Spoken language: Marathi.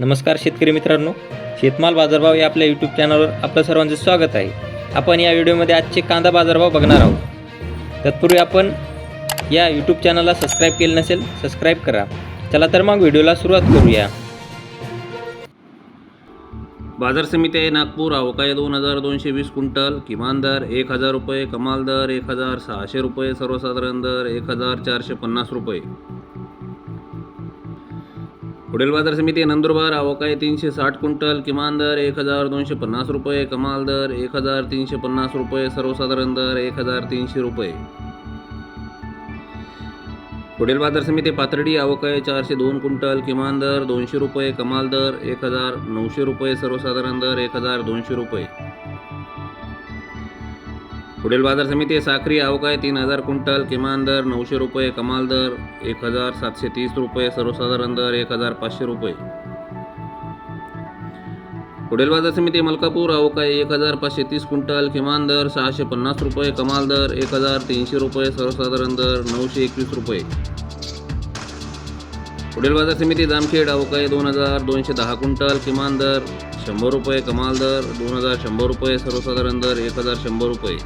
नमस्कार शेतकरी मित्रांनो शेतमाल बाजारभाव या आपल्या यूट्यूब चॅनलवर आपलं सर्वांचं स्वागत आहे. आपण या व्हिडिओमध्ये आजचे कांदा बाजारभाव बघणार आहोत. तत्पूर्वी आपण या यूट्यूब चॅनलला सबस्क्राईब केलं नसेल सबस्क्राईब करा. चला तर मग व्हिडिओला सुरुवात करूया. बाजार समिती आहे नागपूर अवकाय दोन हजार दोनशे वीस क्विंटल किमान दर एक हजार रुपये कमाल दर एक हजार सहाशे रुपये सर्वसाधारण दर एक हजार चारशे पन्नास रुपये. पुढील बाजार समिती नंदुरबार अवकाय तीनशे साठ क्विंटल किमान दर एक हजार दोनशे पन्नास रुपये कमाल दर एक हजार तीनशे पन्नास रुपये सर्वसाधारण दर एक हजार तीनशे रुपये. पुढील बाजार समिती पाथर्डी अवकाय चारशे दोन क्विंटल किमान दर दोनशे रुपये कमाल दर एक हजार नऊशे रुपये सर्वसाधारण दर एक हजार दोनशे रुपये. पुढील बाजार समिती साखरी अवकाय तीन हजार क्विंटल किमान दर नऊशे रुपये कमाल दर एक हजार सातशे तीस रुपये सर्वसाधारण दर एक हजार पाचशे रुपये. पुढील बाजार समिती मलकापूर अवकाय एक हजार पाचशे तीस क्विंटल किमान दर सहाशे पन्नास रुपये कमाल दर एक हजार तीनशे रुपये सर्वसाधारण दर नऊशे एकवीस रुपये. पुढील बाजार समिती जामखेड अवकाय दोन हजार दोनशे दहा क्विंटल किमान दर शंभर रुपये कमाल दर दोन हजार शंभर रुपये सर्वसाधारण दर एक हजार शंभर रुपये.